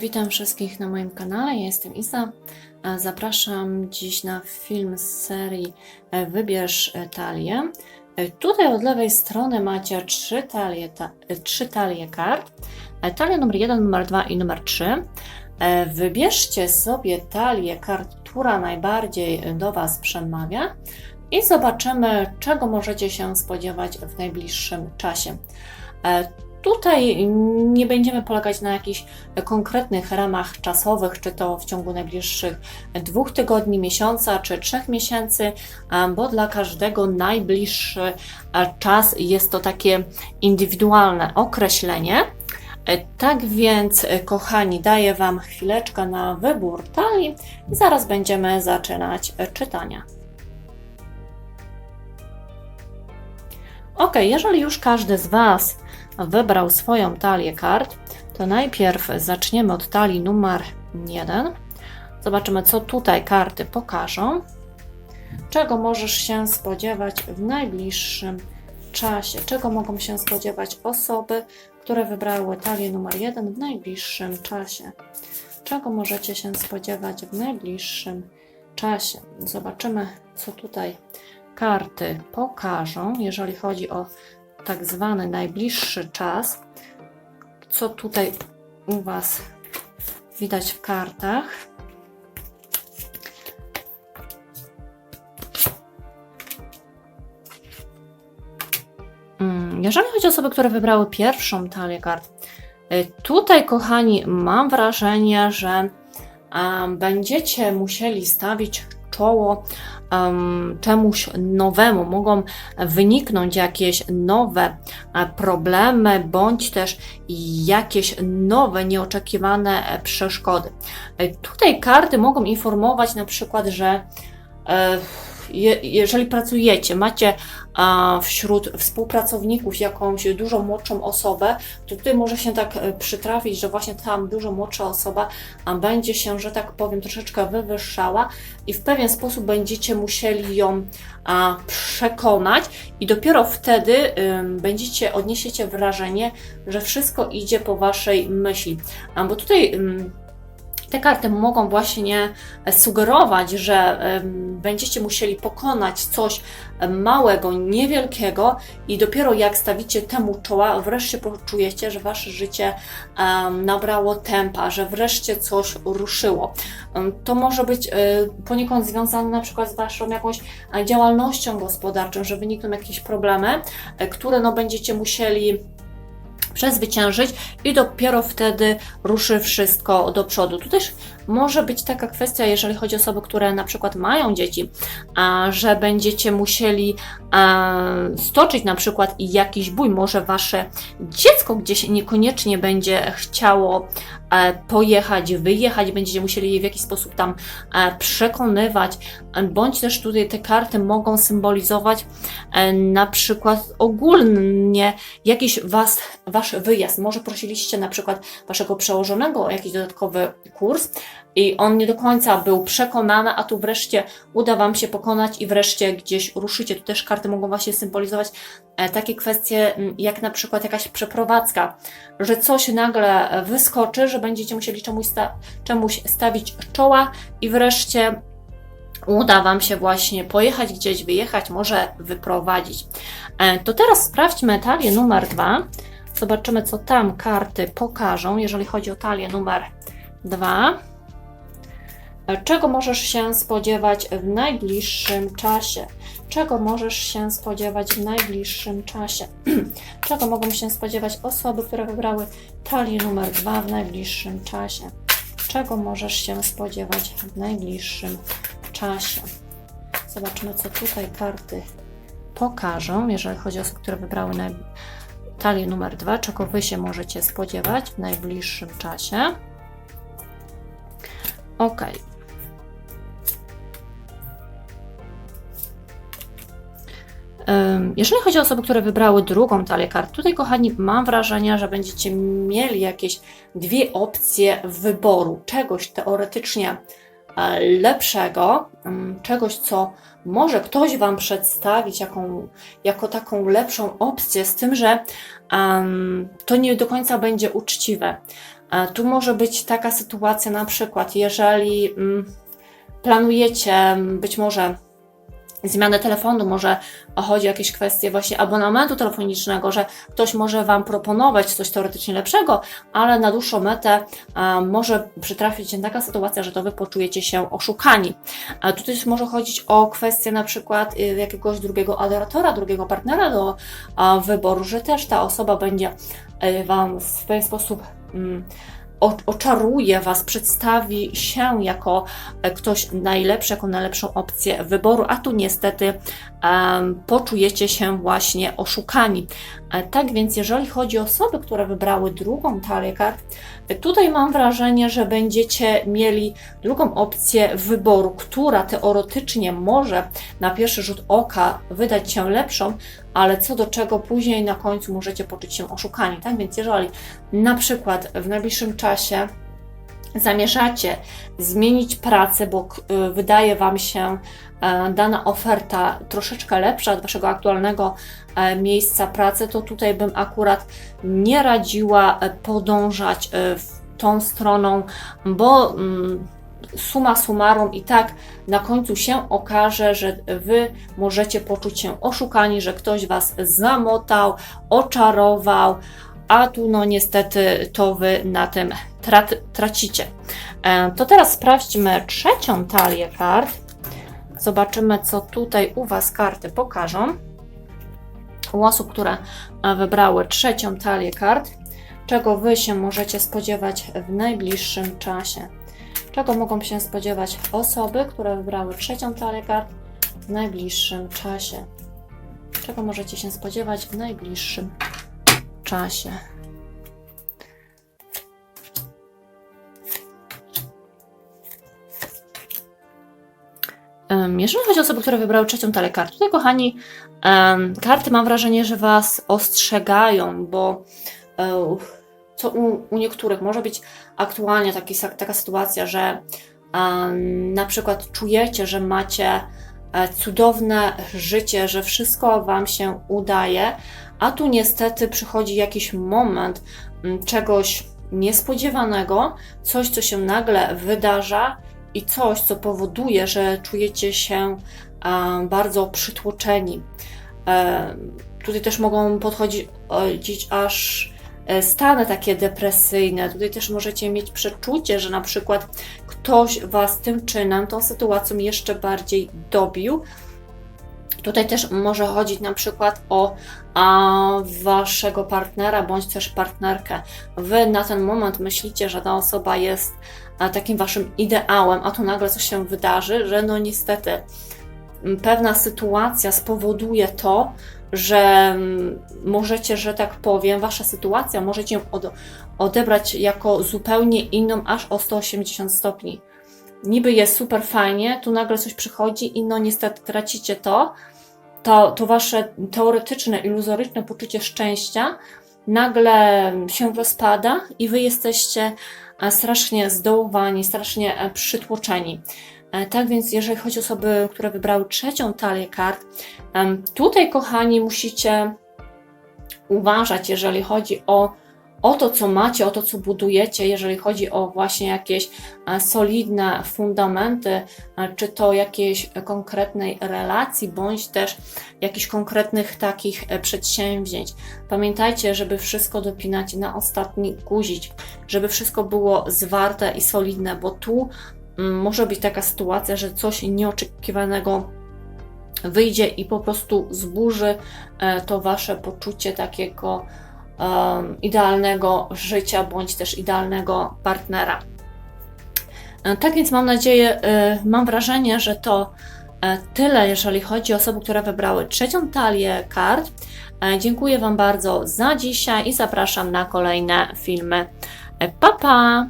Witam wszystkich na moim kanale. Ja jestem Isa. Zapraszam dziś na film z serii e, Wybierz e, talię. E, Tutaj od lewej strony macie trzy talie, ta, trzy talie kart. Talia numer 1, numer 2 i numer 3. E, Wybierzcie sobie talię kart, która najbardziej do Was przemawia i zobaczymy, czego możecie się spodziewać w najbliższym czasie. Tutaj nie będziemy polegać na jakichś konkretnych ramach czasowych, czy to w ciągu najbliższych dwóch tygodni, miesiąca, czy trzech miesięcy, bo dla każdego najbliższy czas jest to takie indywidualne określenie. E, Tak więc, e, kochani, daję Wam chwileczkę na wybór talii i zaraz będziemy zaczynać e, czytania. Ok, jeżeli już każdy z Was wybrał swoją talię kart, to najpierw zaczniemy od talii numer 1. Zobaczymy, co tutaj karty pokażą. Czego możesz się spodziewać w najbliższym czasie? Czego mogą się spodziewać osoby, które wybrały talię numer 1 w najbliższym czasie? Czego możecie się spodziewać w najbliższym czasie? Zobaczymy, co tutaj karty pokażą, jeżeli chodzi o tak zwany najbliższy czas. Co tutaj u Was widać w kartach? Mm, Jeżeli chodzi o osoby, które wybrały pierwszą talię kart, y, tutaj, kochani, mam wrażenie, że będziecie musieli stawić czoło um, czemuś nowemu. Mogą wyniknąć jakieś nowe e, problemy, bądź też jakieś nowe, nieoczekiwane e, przeszkody. E, Tutaj karty mogą informować na przykład, że je, jeżeli pracujecie, macie a, wśród współpracowników jakąś dużo młodszą osobę, to tutaj może się tak e, przytrafić, że właśnie tam dużo młodsza osoba będzie się, że tak powiem, troszeczkę wywyższała i w pewien sposób będziecie musieli ją a, przekonać i dopiero wtedy będziecie, odniesiecie wrażenie, że wszystko idzie po waszej myśli. A, bo tutaj te karty mogą właśnie sugerować, że będziecie musieli pokonać coś małego, niewielkiego i dopiero jak stawicie temu czoła, wreszcie poczujecie, że wasze życie nabrało tempa, że wreszcie coś ruszyło. To może być e, poniekąd związane na przykład z waszą jakąś e, działalnością gospodarczą, że wynikną jakieś problemy, e, które no będziecie musieli przezwyciężyć i dopiero wtedy ruszy wszystko do przodu. Tu też może być taka kwestia, jeżeli chodzi o osoby, które na przykład mają dzieci, że będziecie musieli a, stoczyć na przykład jakiś bój. Może wasze dziecko gdzieś niekoniecznie będzie chciało e, pojechać, wyjechać, będziecie musieli je w jakiś sposób tam e, przekonywać, e, bądź też tutaj te karty mogą symbolizować e, na przykład ogólnie jakiś was, wasz wyjazd. Może prosiliście na przykład waszego przełożonego o jakiś dodatkowy kurs i on nie do końca był przekonany, a tu wreszcie uda wam się pokonać i wreszcie gdzieś ruszycie. Tu też karty mogą właśnie symbolizować e, takie kwestie jak na przykład jakaś przeprowadzka, że coś nagle e, wyskoczy, że będziecie musieli czemuś, sta- czemuś stawić czoła i wreszcie uda Wam się właśnie pojechać gdzieś, wyjechać, może wyprowadzić. E, To teraz sprawdźmy talię numer dwa. Zobaczymy, co tam karty pokażą, jeżeli chodzi o talię numer dwa. E, Czego możesz się spodziewać w najbliższym czasie? Czego możesz się spodziewać w najbliższym czasie? Czego mogą się spodziewać osoby, które wybrały talię numer dwa w najbliższym czasie? Czego możesz się spodziewać w najbliższym czasie? Zobaczmy, co tutaj karty pokażą, jeżeli chodzi o osoby, które wybrały naj... talię numer dwa. Czego Wy się możecie spodziewać w najbliższym czasie? Ok. Jeżeli chodzi o osoby, które wybrały drugą talię kart, tutaj, kochani, mam wrażenie, że będziecie mieli jakieś dwie opcje wyboru czegoś teoretycznie e, lepszego, ym, czegoś, co może ktoś Wam przedstawić jako taką lepszą opcję, z tym, że em, to nie do końca będzie uczciwe. E, Tu może być taka sytuacja, na przykład, jeżeli mm, planujecie mm, być może zmianę telefonu, może chodzi o jakieś kwestie właśnie abonamentu telefonicznego, że ktoś może Wam proponować coś teoretycznie lepszego, ale na dłuższą metę e, może przytrafić się taka sytuacja, że to Wy poczujecie się oszukani. A tutaj może chodzić o kwestię na przykład y, jakiegoś drugiego adoratora, drugiego partnera do a, wyboru, że też ta osoba będzie y, Wam w pewien sposób mm, oczaruje Was, przedstawi się jako e, ktoś najlepszy, jako najlepszą opcję wyboru, a tu niestety em, poczujecie się właśnie oszukani. E, Tak więc, jeżeli chodzi o osoby, które wybrały drugą talię kart, e, tutaj mam wrażenie, że będziecie mieli drugą opcję wyboru, która teoretycznie może na pierwszy rzut oka wydać się lepszą, ale co do czego później na końcu możecie poczuć się oszukani. Tak więc, jeżeli na przykład w najbliższym czasie zamierzacie zmienić pracę, bo y, wydaje Wam się e, dana oferta troszeczkę lepsza od Waszego aktualnego e, miejsca pracy, to tutaj bym akurat nie radziła e, podążać tą stroną, bo mm, suma summarum i tak na końcu się okaże, że Wy możecie poczuć się oszukani, że ktoś Was zamotał, oczarował, a tu no niestety to Wy na tym trat, tracicie. E, To teraz sprawdźmy trzecią talię kart. Zobaczymy, co tutaj u Was karty pokażą. U osób, które e, wybrały trzecią talię kart, czego Wy się możecie spodziewać w najbliższym czasie. Czego mogą się spodziewać osoby, które wybrały trzecią talię kart w najbliższym czasie? Czego możecie się spodziewać w najbliższym czasie? Jeżeli chodzi o osoby, które wybrały trzecią talię kart, tutaj kochani, em, karty mam wrażenie, że Was ostrzegają, bo e, co u, u niektórych może być aktualnie taki, taka sytuacja, że em, na przykład czujecie, że macie e, cudowne życie, że wszystko Wam się udaje, a tu niestety przychodzi jakiś moment czegoś niespodziewanego, coś, co się nagle wydarza i coś, co powoduje, że czujecie się e, bardzo przytłoczeni. E, tutaj też mogą podchodzić aż e, stany takie depresyjne. Tutaj też możecie mieć przeczucie, że na przykład ktoś Was tym czynem, tą sytuacją jeszcze bardziej dobił. Tutaj też może chodzić na przykład o a, waszego partnera bądź też partnerkę. Wy na ten moment myślicie, że ta osoba jest a, takim waszym ideałem, a tu nagle coś się wydarzy, że no niestety pewna sytuacja spowoduje to, że możecie, że tak powiem, wasza sytuacja możecie ją od, odebrać jako zupełnie inną, aż o 180 stopni. Niby jest super fajnie, tu nagle coś przychodzi i no niestety tracicie to, to, to wasze teoretyczne, iluzoryczne poczucie szczęścia nagle się rozpada i wy jesteście e, strasznie zdołowani, strasznie e, przytłoczeni. E, Tak więc, jeżeli chodzi o osoby, które wybrały trzecią talię kart, tutaj, kochani, musicie uważać, jeżeli chodzi o, o to, co macie, o to, co budujecie, jeżeli chodzi o właśnie jakieś solidne fundamenty, czy to jakiejś konkretnej relacji, bądź też jakichś konkretnych takich e, przedsięwzięć. Pamiętajcie, żeby wszystko dopinać na ostatni guzik, żeby wszystko było zwarte i solidne, bo tu mm, może być taka sytuacja, że coś nieoczekiwanego wyjdzie i po prostu zburzy e, to wasze poczucie takiego idealnego życia bądź też idealnego partnera. E, Tak więc mam nadzieję, e, mam wrażenie, że to e, tyle, jeżeli chodzi o osoby, które wybrały trzecią talię kart. Dziękuję Wam bardzo za dzisiaj i zapraszam na kolejne filmy. Pa, pa!